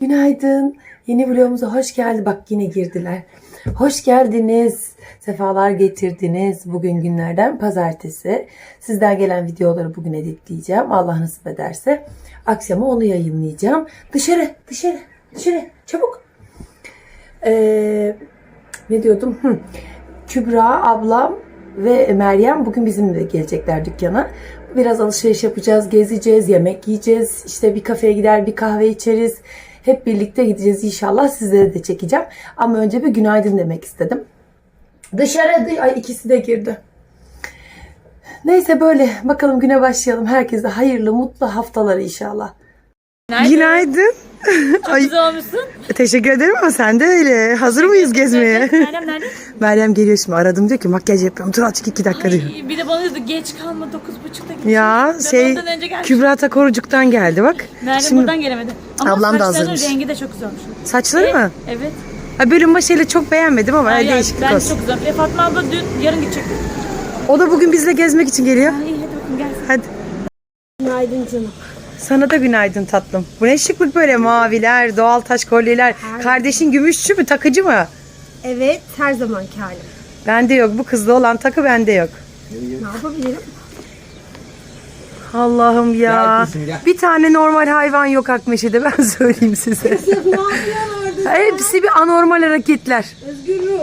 Günaydın. Yeni vlogumuza hoş geldi. Bak yine girdiler. Hoş geldiniz. Sefalar getirdiniz. Bugün günlerden pazartesi. Sizden gelen videoları bugün editleyeceğim. Allah nasip ederse. Akşama onu yayınlayacağım. Dışarı, dışarı, dışarı. Çabuk. Ee, ne diyordum? Hı. Kübra, ablam ve Meryem bugün bizimle gelecekler dükkana. Biraz alışveriş yapacağız, gezeceğiz, yemek yiyeceğiz. İşte bir kafeye gider, bir kahve içeriz. Hep birlikte gideceğiz inşallah. Sizlere de çekeceğim. Ama önce bir günaydın demek istedim. Dışarı, dı- ay ikisi de girdi. Neyse böyle bakalım güne başlayalım. Herkese hayırlı, mutlu haftalar inşallah. Günaydın. Çok güzel olmuşsun. Teşekkür ederim ama sen de öyle. Hazır mıyız gezmeye? Meryem nerede? Meryem geliyor şimdi. Aradım diyor ki makyaj yapıyorum. Dur azıcık iki dakika diyor. Ay, bir de bana dedi geç kalma dokuz buçukta gideceğiz. Ya Ben şey. Kübra Takorucuk'tan geldi bak. Meryem Şimdi buradan gelemedi. Ama Ablam da hazırmış. rengi de çok güzel olmuş. saçları E, mı? Evet. Ha, bölüm başıyla çok beğenmedim ama Ay, öyle ay, değişiklik bence olsun. çok güzel. E, Fatma abla dün yarın gidecek. O da bugün bizle gezmek için geliyor. Ay, iyi hadi bakın gelsin. Hadi. Günaydın canım. Sana da günaydın tatlım. Bu ne şıklık böyle maviler, doğal taş kolyeler. Kardeşin gümüşçü mü, takıcı mı? Evet, her zamanki halim. Bende yok. Bu kızda olan takı bende yok. Ne yapabilirim? Allah'ım ya. Gel kızım, gel. Bir tane normal hayvan yok Akmeşe'de ben söyleyeyim size. ne yapıyorsun orada? Hepsi bir anormal hareketler. Özgürlüğüm.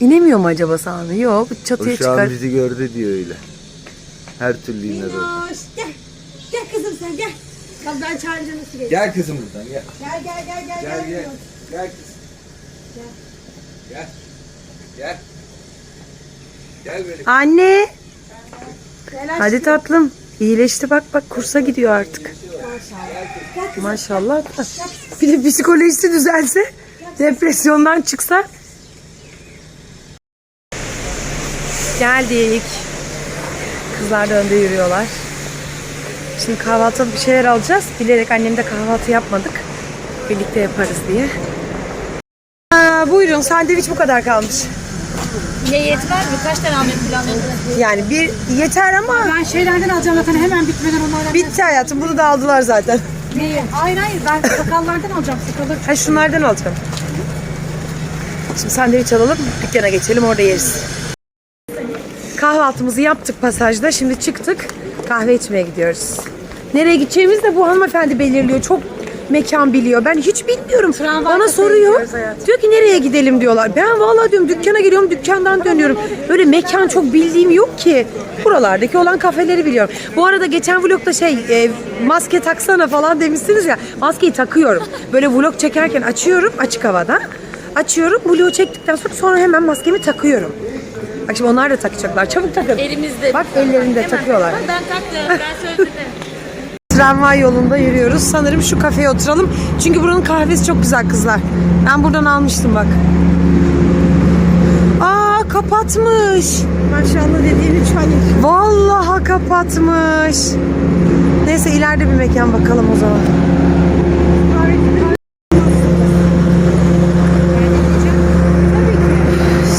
İnemiyor mu acaba Sami? Yok O çatıya şu an çıkar. bizi gördü diyor öyle. Her türlü iner orada. Hoş, gel. Gel gel. Bak ben çağırınca nasıl geliyor? Gel kızım buradan gel. Gel gel gel gel. Gel gel. gel. Gel kızım. Gel. Gel. Gel böyle. Anne Gel hadi tatlım. İyileşti bak bak kursa gidiyor artık. Maşallah. Bir de psikolojisi düzelse, depresyondan çıksa. Geldik. Kızlar da önde yürüyorlar. Şimdi kahvaltılık bir şeyler alacağız. Bilerek annemde kahvaltı yapmadık. Birlikte yaparız diye. Aa, buyurun sandviç bu kadar kalmış. Ya yetmez mi? Kaç tane almayı planlıyorsun? Yani bir yeter ama Ben şeylerden alacağım zaten hemen bitmeden onlardan. bitti hayatım. Bunu da aldılar zaten. Neyi? Hayır hayır ben sakallardan alacağım sakalı. Ha şunlardan alacağım. Şimdi sandviç alalım, dükkana geçelim orada yeriz. Kahvaltımızı yaptık pasajda. Şimdi çıktık. Kahve içmeye gidiyoruz. Nereye gideceğimizi de bu hanımefendi belirliyor. Çok mekan biliyor. Ben hiç bilmiyorum. Bana soruyor. Diyor ki nereye gidelim diyorlar. Ben vallahi diyorum dükkana geliyorum dükkandan dönüyorum. Böyle mekan çok bildiğim yok ki. Buralardaki olan kafeleri biliyorum. Bu arada geçen vlogda şey e, maske taksana falan demişsiniz ya. Maskeyi takıyorum. Böyle vlog çekerken açıyorum açık havada. Açıyorum vlogu çektikten sonra sonra hemen maskemi takıyorum. Bak şimdi onlar da takacaklar. Çabuk takın. Elimizde. Bak ellerinde mi? takıyorlar. Ben taktım. Ben söyledim. Tramvay yolunda yürüyoruz. Sanırım şu kafeye oturalım. Çünkü buranın kahvesi çok güzel kızlar. Ben buradan almıştım bak. Aa kapatmış. Maşallah dediğin üç hayır. Vallahi kapatmış. Neyse ileride bir mekan bakalım o zaman.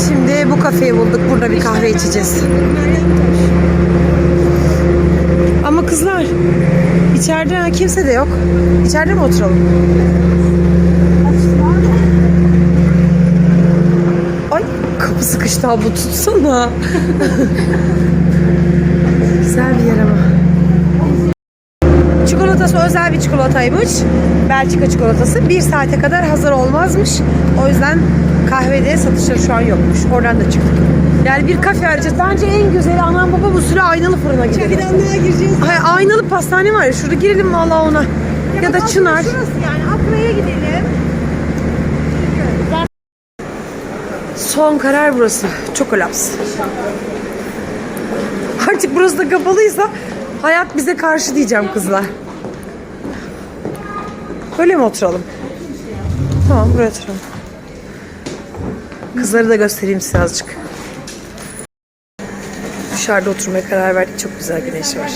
Şimdi bu kafeyi bulduk. Burada bir kahve içeceğiz. Ama kızlar içeride kimse de yok. İçeride mi oturalım? Ay kapı sıkıştı abla tutsana. Güzel bir yer ama. Çikolatası özel bir çikolataymış. Belçika çikolatası. Bir saate kadar hazır olmazmış. O yüzden kahvede satışları şu an yokmuş. Oradan da çıktık. Yani bir kafe arayacağız. Bence en güzeli anam baba bu süre aynalı fırına gidelim. Fidanlığa gireceğiz. Hay aynalı pastane var ya şurada girelim valla ona. Ya da Çınar. Şurası yani Akra'ya gidelim. Son karar burası. Çok kolaps. Artık burası da kapalıysa hayat bize karşı diyeceğim kızlar. Böyle mi oturalım? Tamam buraya oturalım. Kızları da göstereyim size azıcık. Dışarıda oturmaya karar verdik. Çok güzel güneş var.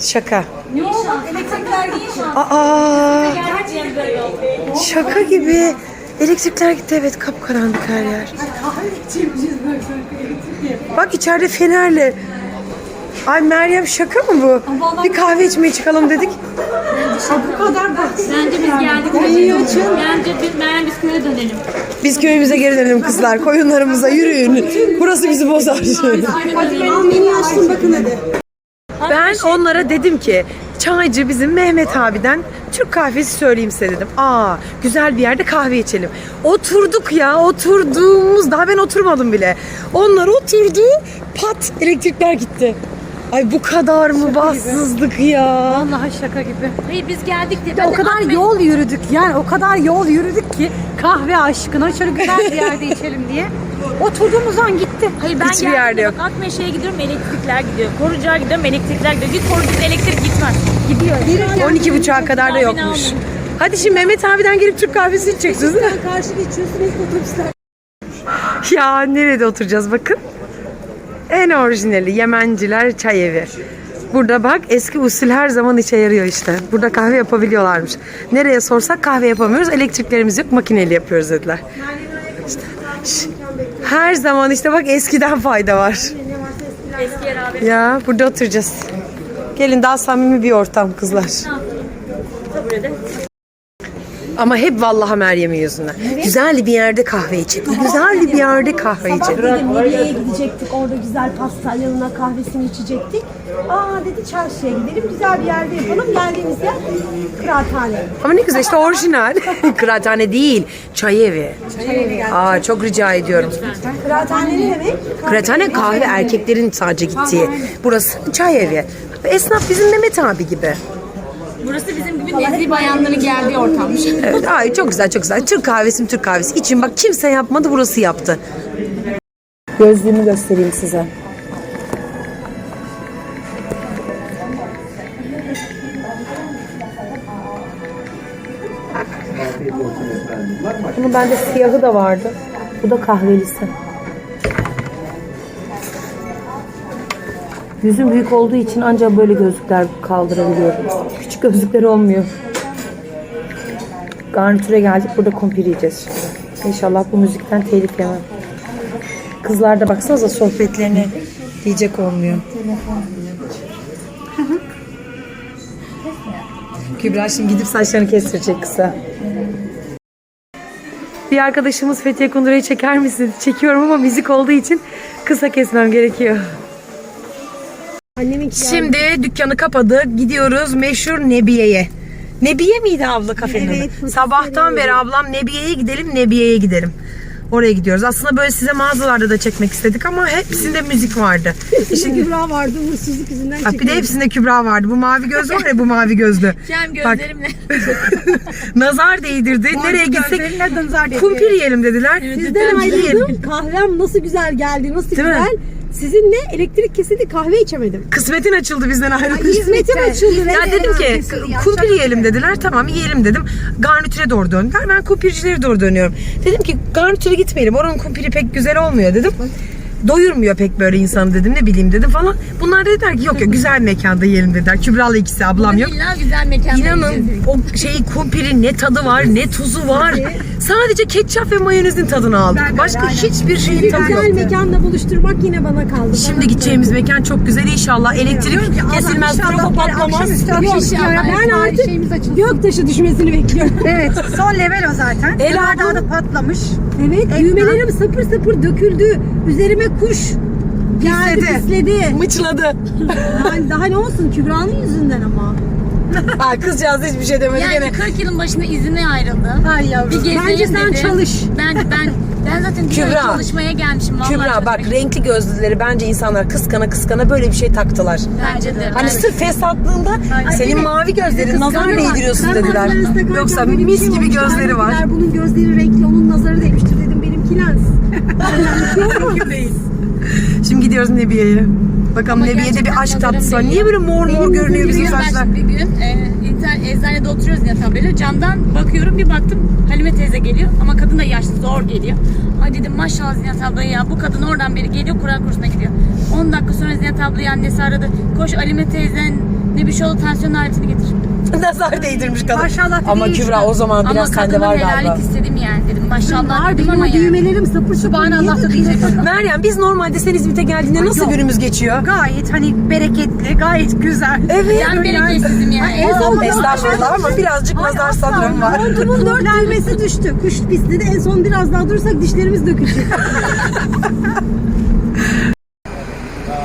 Şaka. Aa, şaka gibi. Elektrikler gitti evet kapkaranlık her yer. Bak içeride fenerle Ay Meryem şaka mı bu? Bir kahve içmeye çıkalım dedik. Bence biz geldik. Bence biz, Meryem biz köye dönelim. Biz köyümüze geri dönelim kızlar. Koyunlarımıza yürüyün. Burası bizi bozar. Menüyü açtım bakın hadi. Ben onlara dedim ki çaycı bizim Mehmet abiden Türk kahvesi söyleyeyim size dedim. Aa güzel bir yerde kahve içelim. Oturduk ya oturduğumuz daha ben oturmadım bile. Onlar oturdu pat elektrikler gitti. Ay bu kadar mı bassızlık ya? Vallahi şaka gibi. Hayır biz geldik. Bir de o kadar yol yürüdük yani o kadar yol yürüdük ki kahve aşkına şöyle güzel bir yerde içelim diye. Oturduğumuz an gitti. Hayır ben Hiçbir geldim yerde de yok. Bak Akmeşe'ye gidiyorum elektrikler gidiyor. Korucuğa gidiyorum elektrikler gidiyor. Git korucuda elektrik gitmez. Gidiyor. Gelirken 12.30'a kadar da yokmuş. Hadi şimdi Mehmet abiden gelip Türk kahvesi içeceksiniz değil mi? karşı geçiyorsun ilk otobüsler. Ya nerede oturacağız bakın. En orijinali Yemenciler Çay Evi. Burada bak eski usul her zaman işe yarıyor işte. Burada kahve yapabiliyorlarmış. Nereye sorsak kahve yapamıyoruz. Elektriklerimiz yok makineli yapıyoruz dediler. İşte, her zaman işte bak eskiden fayda var. Ya burada oturacağız. Gelin daha samimi bir ortam kızlar. Ama hep vallahi Meryem'in yüzünden. Güzel bir yerde kahve içelim. Güzel bir yerde kahve içelim. Dedim nereye gidecektik orada güzel pasta yanına kahvesini içecektik. Aa dedi çarşıya gidelim güzel bir yerde yapalım. Geldiğimiz yer kıraathane. Ama ne güzel işte orijinal. Kıraathane değil, çay evi. Aa çok rica ediyorum. Kıraathane ne demek? Kıraathane kahve erkeklerin sadece gittiği. Burası çay evi. Esnaf bizim Mehmet abi gibi. Burası bizim gibi nezih bayanların geldiği ortammış. Evet, ay çok güzel çok güzel. Türk kahvesi mi Türk kahvesi. İçin bak kimse yapmadı burası yaptı. Gözlüğümü göstereyim size. Bunun bende siyahı da vardı. Bu da kahvelisi. Yüzüm büyük olduğu için ancak böyle gözlükler kaldırabiliyorum. Küçük gözlükler olmuyor. Garnitüre geldik. Burada kumpir yiyeceğiz şimdi. İnşallah bu müzikten telif yemem. Kızlar da baksanıza sohbetlerine diyecek olmuyor. Kübra şimdi gidip saçlarını kestirecek kısa. Bir arkadaşımız Fethiye Kundura'yı çeker misin? Çekiyorum ama müzik olduğu için kısa kesmem gerekiyor. Annemin Şimdi dükkanı kapadık. Gidiyoruz meşhur Nebiye'ye. Nebiye miydi abla kafenin Evet, adı? Sabahtan beri ablam Nebiye'ye gidelim, Nebiye'ye gidelim. Oraya gidiyoruz. Aslında böyle size mağazalarda da çekmek istedik ama hepsinde müzik vardı. Şimdi Kübra vardı uğursuzluk yüzünden Bak bir de hepsinde Kübra vardı. Bu mavi gözlü var ya bu mavi gözlü. Cem Bak gözlerimle. nazar değdirdi. Nereye gitsek kumpir yiyelim dediler. Sizden ayrıldım. Kahvem nasıl güzel geldi, nasıl Değil mi? güzel. Sizinle elektrik kesildi kahve içemedim. Kısmetin açıldı bizden ayrılınca. Hizmetim açıldı. Ya dedim ki kumpir yiyelim dediler. Tamam yiyelim dedim. Garnitüre doğru döndüler. Ben kumpircilere doğru dönüyorum. Dedim ki garnitüre gitmeyelim. Oranın kumpiri pek güzel olmuyor dedim. Doyurmuyor pek böyle insanı dedim. Ne bileyim dedim falan. Bunlar dediler ki yok yok güzel mekanda yiyelim dediler. Kübra'la ikisi ablam yok. İlla güzel mekanda İnanın yiyeceğiz. o şey kumpirin ne tadı var ne tuzu var. Sadece ketçap ve mayonezin tadını aldık. Başka hiçbir şeyin tadı Güzel yok. mekanda buluşturmak yine bana kaldı. Şimdi gideceğimiz mekan çok güzel inşallah. Elektrik kesilmez, trafo patlamaz. Yok, ben artık göktaşı düşmesini bekliyorum. Evet, son level o zaten. El Yanardağ aldım. da patlamış. Evet, düğmelerim sapır sapır döküldü. Üzerime kuş geldi, Pisledi. Mıçladı. Yani daha ne olsun Kübra'nın yüzünden ama. Aa, kızcağız hiçbir şey demedi Yani gene. 40 yılın başında izine ayrıldı. Ay yavrum. Bir gezeyim Bence sen dedi. çalış. Ben ben ben zaten Kübra. çalışmaya gelmişim vallahi. Kübra bak çalışmaya. renkli gözlüleri bence insanlar kıskana kıskana böyle bir şey taktılar. Bence de. Hani sırf fesatlığında senin mavi gözlerin nazar değdiriyorsun dediler. Yoksa mis şey gibi gözleri var. Bunun gözleri renkli, onun nazarı değmiştir dedim. Benimki lens. Şimdi gidiyoruz Nebiye'ye. Bakalım Ama Nebiye'de bir aşk tatlısı var. Niye böyle mor mor görünüyor bizim saçlar? bir gün e, internet eczanede oturuyoruz yatan böyle camdan bakıyorum bir baktım Halime teyze geliyor ama kadın da yaşlı zor geliyor. Ay dedim maşallah Zinat abla ya bu kadın oradan beri geliyor Kur'an kursuna gidiyor. 10 dakika sonra Zinat ablayı annesi aradı. Koş Halime teyzen ne bir şey oldu tansiyon aletini getir. Nazar değdirmiş kadın. Maşallah Ama değil Kübra o zaman biraz ama sende kadının var helallik galiba. istedim yani dedim. Maşallah Var dedim ama yani. düğmelerim sapır. Subhanallah da diyecektim. Meryem biz normalde sen İzmit'e geldiğinde nasıl günümüz geçiyor? Gayet hani bereketli, gayet güzel. Evet. Ben bereketsizim yani. En son Estağfurullah ama birazcık nazar sanırım var. Montumun dört düğmesi düştü. Kuş pisti de en son biraz daha durursak dişlerimiz dökülecek.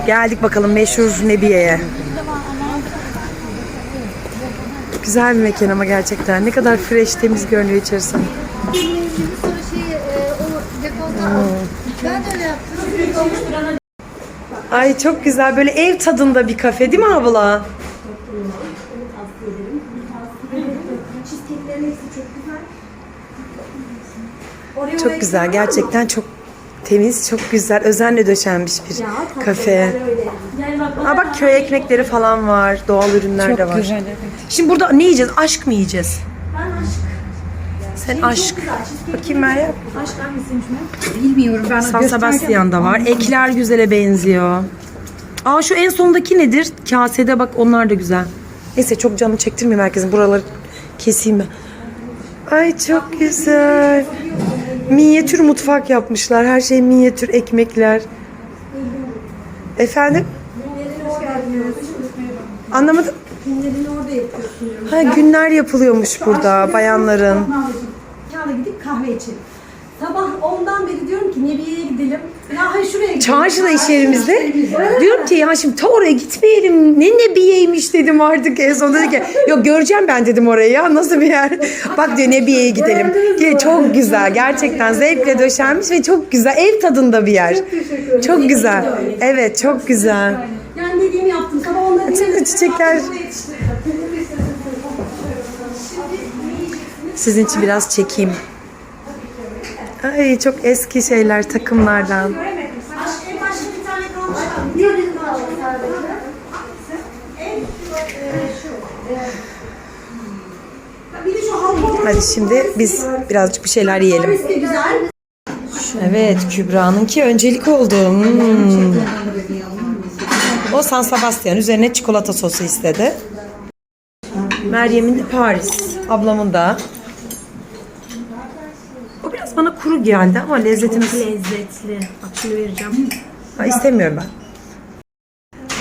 Geldik bakalım meşhur Nebiye'ye. Güzel bir mekan ama gerçekten. Ne kadar fresh, temiz görünüyor içerisi. Ay çok güzel. Böyle ev tadında bir kafe değil mi abla? Çok güzel. Gerçekten çok temiz, çok güzel. Özenle döşenmiş bir kafe. Aa bak köy ekmekleri falan var. Doğal ürünler de var. Şimdi burada ne yiyeceğiz? Aşk mı yiyeceğiz? Ben aşk. Sen aşk. Bakayım Meryem. Bilmiyorum ben San Sebastian'da var. Ekler güzele benziyor. Aa şu en sondaki nedir? Kasede bak onlar da güzel. Neyse çok canımı çektirmeyeyim herkesin. Buraları keseyim ben. Ay çok güzel. Minyatür mutfak yapmışlar. Her şey minyatür ekmekler. Efendim? Anlamadım. Ha günler yapılıyormuş burada bayanların. Mekana gidip kahve içelim. Sabah ondan beri diyorum ki Nebiye'ye gidelim. Ya hayır şuraya gidelim. Çarşıda iş yerimizde. Diyorum ki ya şimdi ta oraya gitmeyelim. Ne ne biyeymiş dedim artık en son dedi ki yok göreceğim ben dedim orayı ya nasıl bir yer. Bak diyor ne biyeye gidelim. Diye çok güzel gerçekten zevkle döşenmiş ve çok güzel ev tadında bir yer. Çok güzel. Evet çok güzel. Yani dediğimi yaptım. Sabah Şimdi çiçekler sizin için biraz çekeyim. Ay çok eski şeyler takımlardan. Hadi şimdi biz birazcık bir şeyler yiyelim. Evet Kübra'nınki öncelik oldu. Hmm. O San Sebastian üzerine çikolata sosu istedi. Meryem'in de Paris. Ablamın da. O biraz bana kuru geldi ama lezzetimiz... Lezzetli. Bak şimdi vereceğim. Ha, istemiyorum ben.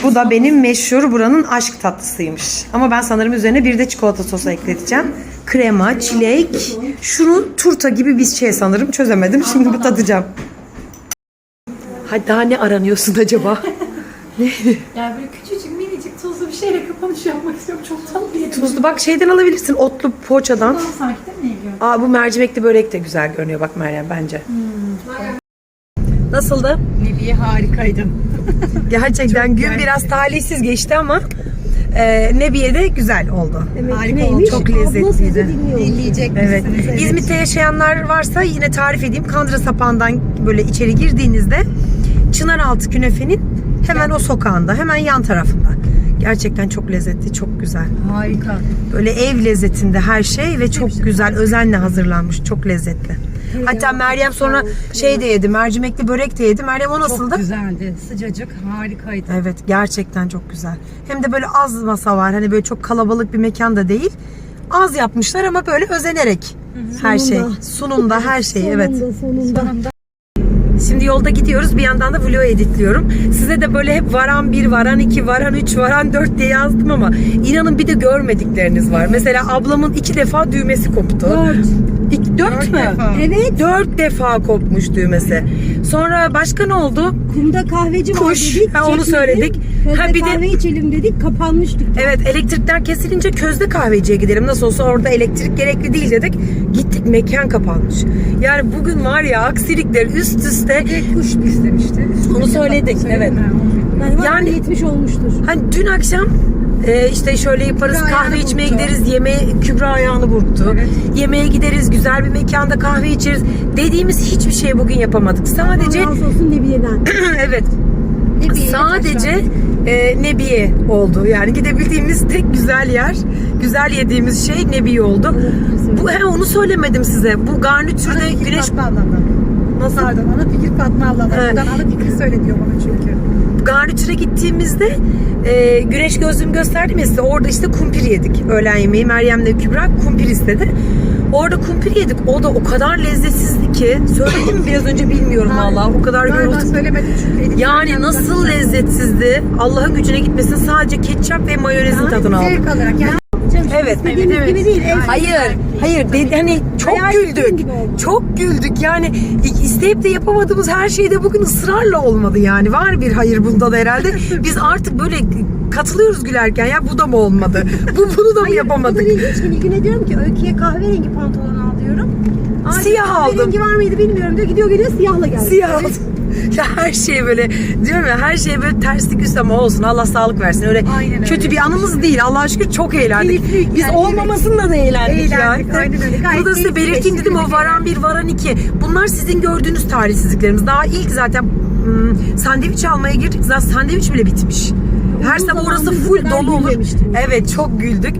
Bu da benim meşhur buranın aşk tatlısıymış. Ama ben sanırım üzerine bir de çikolata sosu ekleteceğim. Krema, çilek, şunu turta gibi bir şey sanırım çözemedim. Şimdi bu tadacağım. Hadi daha ne aranıyorsun acaba? Yani böyle küçücük minicik tuzlu bir şeyle kapanış yapmak istiyorum. Çok tatlı yedim. Tuzlu bak şeyden alabilirsin otlu poğaçadan. Sanki de ne yiyor? Aa bu mercimekli börek de güzel görünüyor bak Meryem bence. Nasıldı? Nebiye harikaydın. Gerçekten gün biraz talihsiz geçti ama e, Nebiye de güzel oldu. Harika oldu. Çok lezzetliydi. Dinleyecek Evet. misiniz? İzmit'te yaşayanlar varsa yine tarif edeyim. Kandıra sapağından böyle içeri girdiğinizde Çınaraltı Künefe'nin hemen o sokağında, hemen yan tarafında. Gerçekten çok lezzetli, çok güzel. Harika. Böyle ev lezzetinde her şey ve çok güzel, özenle hazırlanmış. Çok lezzetli. Hatta Meryem sonra şey de yedi, mercimekli börek de yedi. Meryem o nasıldı? Çok güzeldi. Sıcacık harikaydı. Evet gerçekten çok güzel. Hem de böyle az masa var. Hani böyle çok kalabalık bir mekan da değil. Az yapmışlar ama böyle özenerek her şey. Sunumda her şey evet. Sonunda. Şimdi yolda gidiyoruz. Bir yandan da vlog editliyorum. Size de böyle hep varan bir, varan iki, varan üç, varan dört diye yazdım ama inanın bir de görmedikleriniz var. Mesela ablamın iki defa düğmesi koptu. Dört. İki, dört, mü? defa. Evet. Dört defa kopmuş düğmesi. Sonra başka ne oldu? Kumda kahveci var Kuş. dedik. Ha, onu söyledik. Közde Ha, bir de- kahve içelim dedik. Kapanmıştık. Evet elektrikler kesilince közde kahveciye gidelim. Nasıl olsa orada elektrik gerekli değil dedik. Gittik mekan kapanmış. Yani bugün var ya aksilikler üst üste. Kuş istemişti. Onu söyledik evet. Yani, Yani- ya 70 olmuştur. Hani dün akşam e, işte şöyle yaparız Kübra kahve içmeye burktu. gideriz yemeğe Kübra ayağını burktu. Evet. Yemeğe gideriz güzel bir mekanda kahve içeriz dediğimiz hiçbir şey bugün yapamadık. Sadece Allah razı olsun Nebiye'den. evet sadece e, Nebiye oldu. Yani gidebildiğimiz tek güzel yer, güzel yediğimiz şey Nebiye oldu. Bu he, onu söylemedim size. Bu garnitürde güneş Fatma nasıl Pardon ana fikir Fatma ablamdan. Evet. Ana fikir söyle diyor bana çünkü. Garnitüre gittiğimizde e, güneş gözlüğümü gösterdim ya size. Orada işte kumpir yedik öğlen yemeği. Meryem'le Kübra kumpir istedi. Orada kumpir yedik. O da o kadar lezzetsizdi ki. Söyledim mi biraz önce bilmiyorum valla. O kadar yoruldum. söylemedim çünkü. Yani nasıl lezzetsizdi. Allah'ın gücüne gitmesin. Sadece ketçap ve mayonezin tadını aldım. Zevk alarak yani. Evet. Dediğimiz gibi değil. ev- Hayır, hayır. Dedi, hani çok Hayal güldük. Çok güldük. Yani isteyip de yapamadığımız her şeyde bugün ısrarla olmadı yani. Var bir hayır bunda da herhalde. Biz artık böyle katılıyoruz gülerken ya bu da mı olmadı? Bu bunu da mı O yapamadık? kadar ilginç Nilgün'e diyorum ki Öykü'ye kahverengi pantolon al diyorum. Siyah aldım. Kahverengi var mıydı bilmiyorum diyor. Gidiyor geliyor siyahla geldi. Siyah aldım. Ya her şey böyle diyorum ya her şey böyle terslik üst ama olsun Allah sağlık versin. Öyle Aynen kötü öyle. bir anımız değil. Allah'a şükür çok eğlendik. Keyifli, Biz yani olmamasında da eğlendik, Eğlendik, yani. aynen öyle. Gayet Burada size belirteyim dedim o varan bir varan iki. Bunlar sizin gördüğünüz talihsizliklerimiz. Daha ilk zaten hmm, sandviç almaya girdik. Zaten sandviç bile bitmiş. Her sabah orası full dolu olur. Evet çok güldük.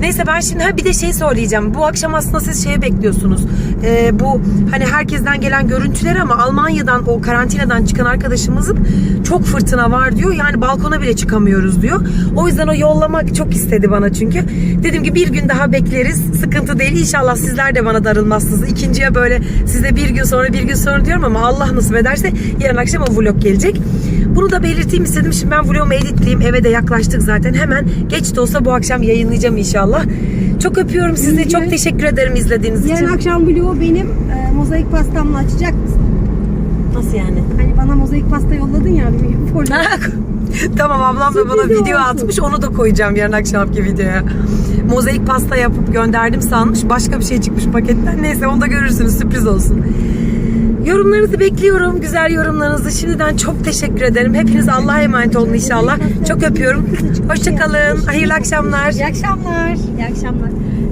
Neyse ben şimdi ha bir de şey söyleyeceğim. Bu akşam aslında siz şeye bekliyorsunuz. Ee, bu hani herkesten gelen görüntüler ama Almanya'dan o karantinadan çıkan arkadaşımızın çok fırtına var diyor. Yani balkona bile çıkamıyoruz diyor. O yüzden o yollamak çok istedi bana çünkü. Dedim ki bir gün daha bekleriz. Sıkıntı değil. İnşallah sizler de bana darılmazsınız. İkinciye böyle size bir gün sonra bir gün sonra diyorum ama Allah nasip ederse yarın akşam o vlog gelecek. Bunu da belirteyim istedim. Şimdi ben vlogumu editleyeyim. Eve de yaklaştık zaten. Hemen geç de olsa bu akşam yayınlayacağım inşallah. Çok öpüyorum sizi. Çok teşekkür ederim izlediğiniz için. Yarın akşam vlogu benim e, mozaik pastamla açacak mısın? Nasıl yani? Hani bana mozaik pasta yolladın ya tamam ablam da bana video olsun. atmış. Onu da koyacağım yarın akşamki videoya. Mozaik pasta yapıp gönderdim sanmış. Başka bir şey çıkmış paketten. Neyse onu da görürsünüz. Sürpriz olsun. Yorumlarınızı bekliyorum. Güzel yorumlarınızı. Şimdiden çok teşekkür ederim. Hepiniz Allah'a emanet olun inşallah. Çok öpüyorum. Hoşçakalın. Hayırlı akşamlar. İyi akşamlar. İyi akşamlar.